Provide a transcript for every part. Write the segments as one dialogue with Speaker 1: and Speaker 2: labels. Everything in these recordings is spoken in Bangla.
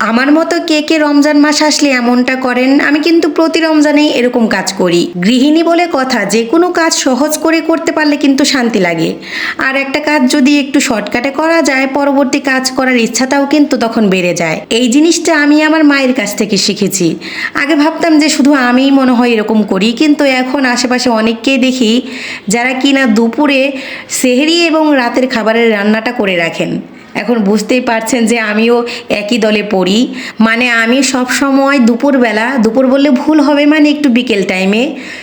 Speaker 1: আমার মতো কে কে রমজান মাস আসলে এমনটা করেন? আমি কিন্তু প্রতি রমজানেই এরকম কাজ করি। গৃহিণী বলে কথা, যে কোনো কাজ সহজ করে করতে পারলে কিন্তু শান্তি লাগে। আর একটা কাজ যদি একটু শর্টকাটে করা যায়, পরবর্তী কাজ করার ইচ্ছাটাও কিন্তু তখন বেড়ে যায়। এই জিনিসটা আমি আমার মায়ের কাছ থেকে শিখেছি। আগে ভাবতাম যে শুধু আমিই মনে হয় এরকম করি, কিন্তু এখন আশেপাশে অনেককেই দেখি যারা কিনা দুপুরে সেহরি এবং রাতের খাবারের রান্নাটা করে রাখেন। এখন বুঝতেই পারছেন যে আমিও একই দলে পড়ি। মানে আমি সব সময় দুপুরবেলা, দুপুর বললে ভুল হবে মানে একটু বিকেল টাইমে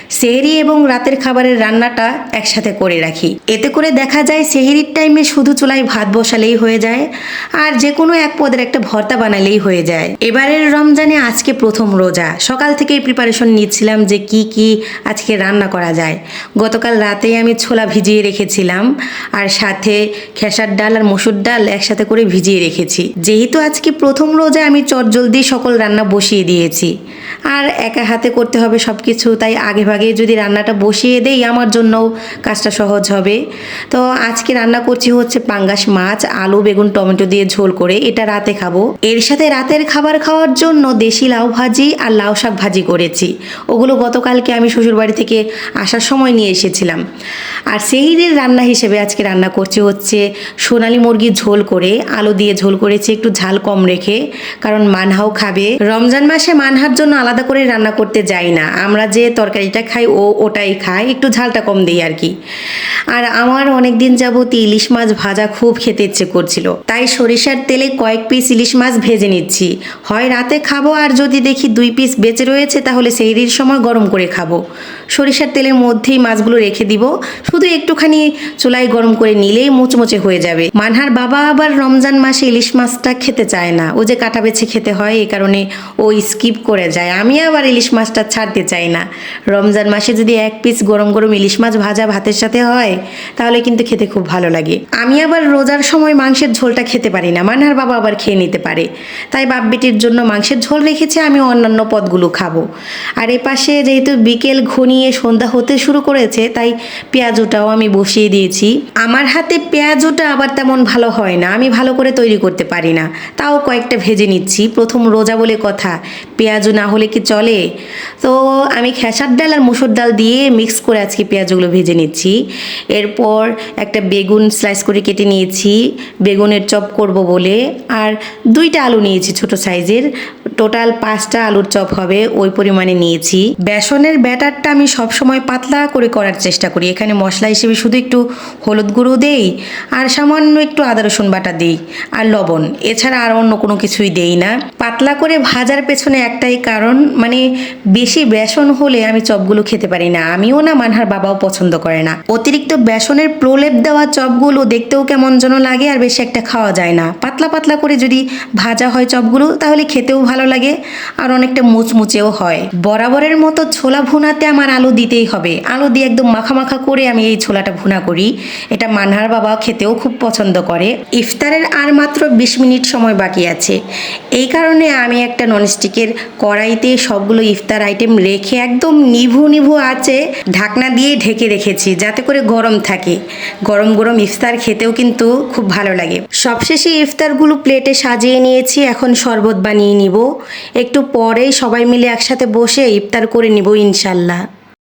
Speaker 1: সেহরি এবং রাতের খাবারের রান্নাটা একসাথে করে রাখি। এতে করে দেখা যায় সেহরির টাইমে শুধু চুলায় ভাত বসালেই হয়ে যায় আর যে কোনো এক পদের একটা ভর্তা বানালেই হয়ে যায়। এবারের রমজানে আজকে প্রথম রোজা। সকাল থেকেই প্রিপারেশন নিচ্ছিলাম যে কি কি আজকে রান্না করা যায়। গতকাল রাতেই আমি ছোলা ভিজিয়ে রেখেছিলাম। আর সাথে খেসার ডাল আর মসুর ডাল একসাথে করে ভিজিয়ে রেখেছি। যেহেতু আজকে প্রথম রোজা, আমি চটজলদি সকল রান্না বসিয়ে দিয়েছি। আর একা হাতে করতে হবে সব কিছু তাই আগে ভাগে যদি রান্নাটা বসিয়ে দেই, আমার জন্যও কাজটা সহজ হবে। তো আজকে রান্না করছি হচ্ছে পাঙ্গাস মাছ, আলু, বেগুন, টমেটো দিয়ে ঝোল করে, এটা রাতে খাব। এর সাথে রাতের খাবার খাওয়ার জন্য দেশি লাউ ভাজি আর লাউ শাক ভাজি করেছি। ওগুলো গতকালকে আমি শ্বশুরবাড়ি থেকে আসার সময় নিয়ে এসেছিলাম। আর সেইদের রান্না হিসেবে আজকে রান্না করছি হচ্ছে সোনালি মুরগির ঝোল করে আলু দিয়ে ঝোল করেছি, একটু ঝাল কম রেখে, কারণ মানহাও খাবে। রমজান মাসে মানহার জন্য আলাদা করে রান্না করতে যাই না। আমরা যে তরকারিটা খাই, ও ওটাই খায়, একটু ঝালটা কম দিই আর কি। আর আমার অনেক দিন যাবত ইলিশ মাছ ভাজা খুব খেতে ইচ্ছে করছিল। তাই সরিষার তেলে কয়েক পিস ইলিশ মাছ ভেজে নিচ্ছি। হয় রাতে খাব, আর যদি দেখি দুই পিস বেঁচে রয়েছে, তাহলে সেইরির সময় গরম করে খাব। সরিষার তেলের মধ্যেই মাছগুলো রেখে দিব। শুধু একটুখানি চুলায় গরম করে নিলেই মুচমুচে হয়ে যাবে। মানহার বাবা আবার রমজান মাসে ইলিশ মাছটা খেতে চায় না। ও যে কাটা বেছে খেতে হয়, এই কারণে ও স্কিপ করে যায়। আমি আবার ইলিশ মাছটা ছাড়তে চাই না। রমজান মাসে যদি এক পিস গরম গরম ইলিশ মাছ ভাজা ভাতের সাথে হয়, তাহলে কিন্তু খেতে খুব ভালো লাগে। আমি আবার রোজার সময় মাংসের ঝোলটা খেতে পারি না। মানহার বাবা আবার খেয়ে নিতে পারে। তাই বাপ বেটির জন্য মাংসের ঝোল রেখেছে, আমি অন্যান্য পদগুলো খাব। আর এ পাশে যেহেতু বিকেল ঘনিয়ে সন্ধ্যা হতে শুরু করেছে, তাই পেঁয়াজুটাও আমি বসিয়ে দিয়েছি। আমার হাতে পেঁয়াজুটা আবার তেমন ভালো হয় না। আমি ভালো করে তৈরি করতে পারি না। তাও কয়েকটা ভেজে নিচ্ছি। প্রথম রোজা বলে কথা। পেঁয়াজু না হলে কি চলে? তো আমি খেসার ডাল আর মুসুর ডাল দিয়ে মিক্স করে আজকে পেঁয়াজগুলো ভেজে নিচ্ছি। এরপর একটা বেগুন স্লাইস করে কেটে নিয়েছি। বেগুনের চপ করব বলে। আর দুইটা আলু নিয়েছি ছোট সাইজের। টোটাল পাঁচটা আলুর চপ হবে ওই পরিমাণে নিয়েছি। বেসনের ব্যাটারটা আমি সবসময় পাতলা করে করার চেষ্টা করি। এখানে মশলা হিসেবে শুধু একটু হলুদ গুঁড়ো দেই আর সামান্য একটু আদা, রসুন বাটা দিই আর লবণ। এছাড়া আর অন্য কোনো কিছুই দেই না। পাতলা করে ভাজার পেছনে একটাই কারণ মানে বেশি বেসন হলে আমি চপগুলো খেতে পারি না। আমিও না মানহার বাবাও পছন্দ করে না। অতিরিক্ত বেসনের প্রলেপ দেওয়া চপগুলো দেখতেও কেমন যেন লাগে আর বেশি একটা খাওয়া যায় না। পাতলা পাতলা করে যদি ভাজা হয় চপগুলো, তাহলে খেতেও ভালো লাগে আর অনেকটা মুচমুচেও হয়। বরাবরের মতো ছোলা ভুনাতে আমার আলু দিতেই হবে। আলু দিয়ে একদম মাখা করে আমি এই ছোলাটা ভুনা করি। এটা মানহার বাবা খেতেও খুব পছন্দ করে। ইফতারের আর মাত্র বিশ মিনিট সময় বাকি আছে। এই কারণে আমি একটা ননস্টিকের কড়াইতে সবগুলো ইফতার আইটেম রেখে একদম নিভু নিভু আছে ঢাকনা দিয়ে ঢেকে রেখেছি, যাতে করে গরম থাকে। গরম গরম ইফতার খেতেও কিন্তু খুব ভালো লাগে। সবশেষে ইফতারগুলো প্লেটে সাজিয়ে নিয়েছি, এখন শরবত বানিয়ে নিব। একটু পরেই সবাই মিলে একসাথে বসে ইফতার করে নিব ইনশাল্লাহ।